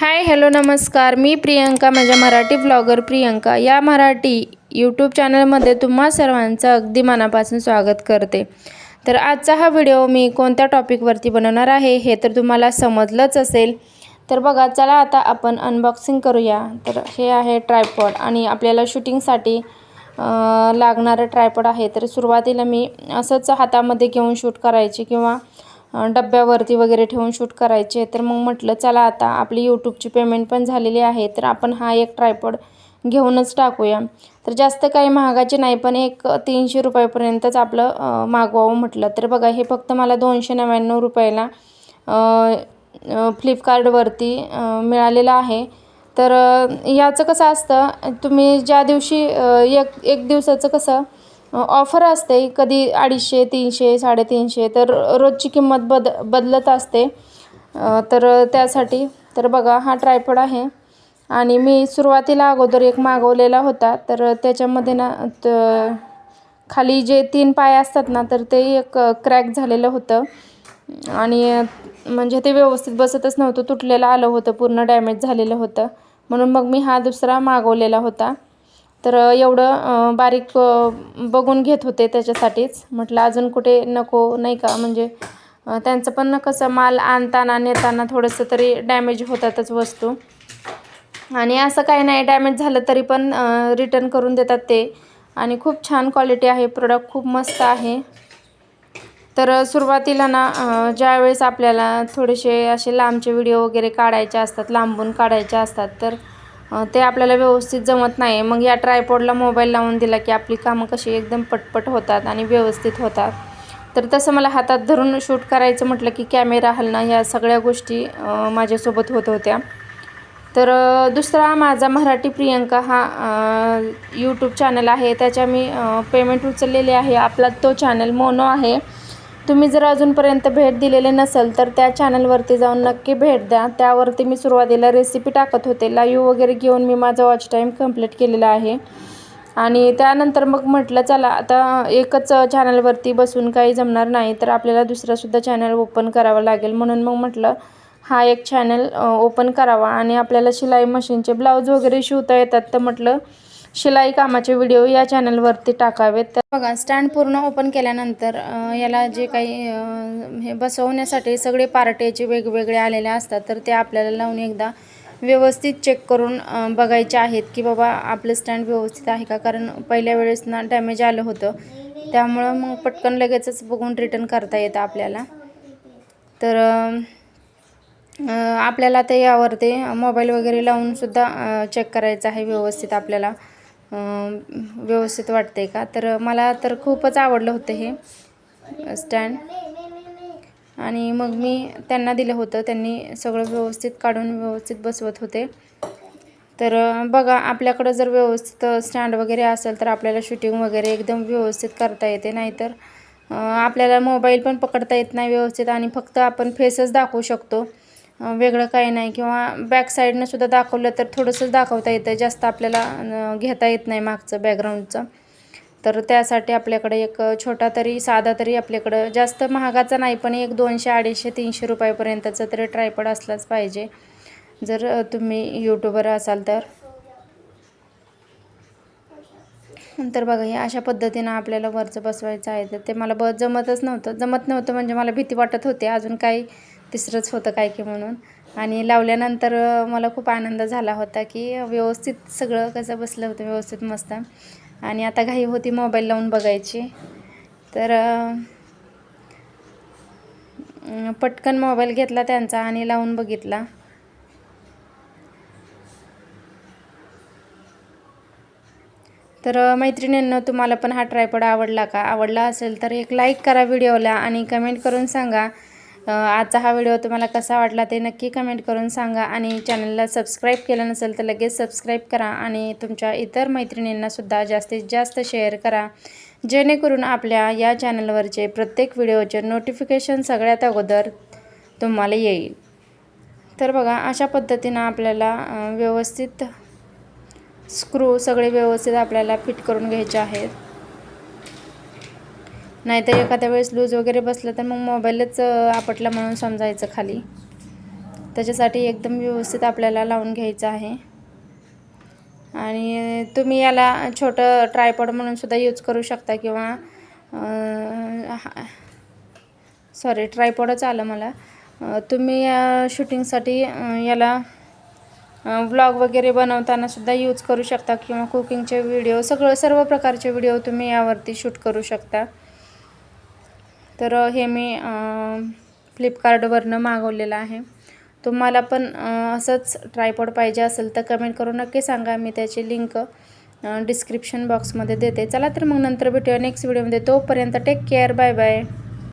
Hi hello नमस्कार. मी प्रियंका माझ्या Marathi blogger Priyanka. या मराठी यूट्यूब चॅनलमध्ये तुम्हा सर्वांचं अगदी मनापासून स्वागत करते. तर आजचा हा व्हिडिओ मी कोणत्या टॉपिकवरती बनवणार आहे हे तर तुम्हाला समजलंच असेल. तर बघा चला आता आपण अनबॉक्सिंग करूया. तर हे आहे ट्रायपॉड आणि आपल्याला शूटिंगसाठी लागणारं ट्रायपॉड आहे. तर सुरुवातीला मी असंच हातामध्ये घेऊन शूट करायची किंवा डब्यावरती वगैरे ठेवून शूट करायचे. तर मग म्हटलं चला आता आपली यूट्यूबची पेमेंट पण झालेली आहे तर आपण हा एक ट्रायपॉड घेऊनच टाकूया. तर जास्त काही महागाचे नाही पण एक तीनशे रुपयापर्यंतच आपलं मागवावं म्हटलं. तर बघा हे फक्त मला दोनशे नव्याण्णव रुपयाला फ्लिपकार्टवरती मिळालेलं आहे. तर याचं कसं असतं तुम्ही ज्या दिवशी एक एक दिवसाचं कसं ऑफर असते. कधी अडीचशे तीनशे साडेतीनशे तर रोजची किंमत बद बदलत असते. तर त्यासाठी तर बघा हा ट्रायपड आहे. आणि मी सुरुवातीला अगोदर एक मागवलेला होता. तर त्याच्यामध्ये ना खाली जे तीन पाय असतात ना तर ते एक क्रॅक झालेलं होतं. आणि म्हणजे ते व्यवस्थित बसतच नव्हतं. तुटलेलं आलं होतं. पूर्ण डॅमेज झालेलं होतं. म्हणून मग मी हा दुसरा मागवलेला होता. तर एवढं बारीक बघून घेत होते त्याच्यासाठीच. म्हटलं अजून कुठे नको नाही का? म्हणजे त्यांचं पण कसं माल आणताना नेताना थोडंसं तरी डॅमेज होतातच वस्तू. आणि असं काही नाही डॅमेज झालं तरी पण रिटर्न करून देतात ते. आणि खूप छान क्वालिटी आहे प्रोडक्ट खूप मस्त आहे. तर सुरुवातीला ना ज्यावेळेस आपल्याला थोडेसे असे लांबचे व्हिडिओ वगैरे काढायचे असतात लांबून काढायचे असतात तर ते आपल्याला व्यवस्थित जमत नाही. मग या ट्रायपॉडला मोबाईल लावून दिला की आपली कामं कशी एकदम पटपट होतात आणि व्यवस्थित होतात. तर तसं मला हातात धरून शूट करायचं म्हटलं की कॅमेरा हलणं ह्या सगळ्या गोष्टी माझ्यासोबत होत होत्या. तर दुसरा माझा मराठी प्रियंका हा यूट्यूब चॅनल आहे. त्याच्या मी पेमेंट उचललेली आहे. आपला तो चॅनल मोनो आहे. तुम्ही जर अजूनपर्यंत भेट दिलेले नसेल तर त्या चॅनलवरती जाऊन नक्की भेट द्या. त्यावरती मी सुरुवातीला रेसिपी टाकत होते. लाईव्ह वगैरे घेऊन मी माझा वॉच टाईम कंप्लीट केलेला आहे. आणि त्यानंतर मग म्हटलं चला आता एकच चॅनलवरती बसून काही जमणार नाही तर आपल्याला दुसरासुद्धा चॅनल ओपन करावं लागेल. म्हणून मग म्हटलं हा एक चॅनल ओपन करावा. आणि आपल्याला शिलाई मशीनचे ब्लाऊज वगैरे शिवता येतात. तर म्हटलं शिलाई कामाचे व्हिडिओ या चॅनलवरती टाकावेत. तर बघा स्टँड पूर्ण ओपन केल्यानंतर याला जे काही हे बसवण्यासाठी सगळे पार्ट्याचे वेगवेगळे आलेले असतात तर ते आपल्याला लावून एकदा व्यवस्थित चेक करून बघायचे आहेत की बाबा आपलं स्टँड व्यवस्थित आहे का? कारण पहिल्या वेळेस ना डॅमेज आलं होतं. त्यामुळं मग पटकन लगेचच बघून रिटर्न करता येतं आपल्याला. तर आपल्याला ते आपल्याला ते मोबाईल वगैरे लावूनसुद्धा चेक करायचं आहे व्यवस्थित आपल्याला. व्यवस्थित वाटते का? तर मला तर खूपच आवडलं होतं हे स्टँड आणि मग मी त्यांना दिलं होतं. त्यांनी सगळं व्यवस्थित काढून व्यवस्थित बसवत होते. तर बघा आपल्याकडं जर व्यवस्थित स्टँड वगैरे असेल तर आपल्याला शूटिंग वगैरे एकदम व्यवस्थित करता येते. नाहीतर आपल्याला मोबाईल पण पकडता येत नाही व्यवस्थित आणि फक्त आपण फेसच दाखवू शकतो. वेगळं काही नाही किंवा बॅक साईडनं सुद्धा दाखवलं तर थोडंसंच दाखवता येतं. जास्त आपल्याला घेता येत नाही मागचं बॅकग्राऊंडचं तर त्यासाठी आपल्याकडे एक छोटा तरी साधा तरी आपल्याकडं जास्त महागाचा नाही पण एक दोनशे अडीचशे तीनशे रुपयापर्यंतचा तरी ट्रायपड असलाच पाहिजे. जर तुम्ही यूट्यूबर असाल तर. नंतर बघा हे अशा पद्धतीनं आपल्याला वरचं बसवायचं आहे. तर ते मला ब जमतच नव्हतं. जमत नव्हतं म्हणजे मला भीती वाटत होती. अजून काही तिसरंच होतं काय की म्हणून. आणि लावल्यानंतर मला खूप आनंद झाला होता की व्यवस्थित सगळं कसं बसलं होतं व्यवस्थित मस्त. आणि आता घाई होती मोबाईल लावून बघायची. तर पटकन मोबाईल घेतला त्यांचा आणि लावून बघितला. तर मैत्रिणींना तुम्हाला पण हा ट्रायपड आवडला का? आवडला असेल तर एक लाईक करा व्हिडिओला आणि कमेंट करून सांगा. आजचा हा व्हिडिओ तुम्हाला कसा वाटला ते नक्की कमेंट करून सांगा आणि चॅनलला सबस्क्राईब केलं नसेल तर लगेच सबस्क्राईब करा आणि तुमच्या इतर मैत्रिणींनासुद्धा जास्तीत जास्त शेअर करा. जेणेकरून आपल्या या चॅनलवरचे प्रत्येक व्हिडिओचे नोटिफिकेशन सगळ्यात अगोदर तुम्हाला येईल. तर बघा अशा पद्धतीनं आपल्याला व्यवस्थित स्क्रू सगळे व्यवस्थित आपल्याला फिट करून घ्यायचे आहेत. नाहीतर एखाद्या वेळेस लूज वगैरे बसलं तर मग मोबाईलच आपटला म्हणून समजायचं खाली. त्याच्यासाठी एकदम व्यवस्थित आपल्याला लावून घ्यायचं आहे. आणि तुम्ही याला छोटं ट्रायपॉड म्हणून सुद्धा यूज करू शकता किंवा सॉरी ट्रायपॉडच आलं मला. तुम्ही या शूटिंगसाठी याला व्लॉग वगैरे बनवताना सुद्धा यूज करू शकता किंवा कुकिंगचे व्हिडिओ सगळं सर्व प्रकारचे व्हिडिओ तुम्ही यावरती शूट करू शकता. तर हे मी फ्लिपकार्टवरनं मागवलेलं आहे. तुम्हाला पण असंच ट्रायपॉड पाहिजे असेल तर कमेंट करून नक्की सांगा. मी त्याची लिंक डिस्क्रिप्शन बॉक्समध्ये देते. चला तर मग नंतर भेटूया नेक्स्ट व्हिडिओमध्ये. तोपर्यंत टेक केअर बाय बाय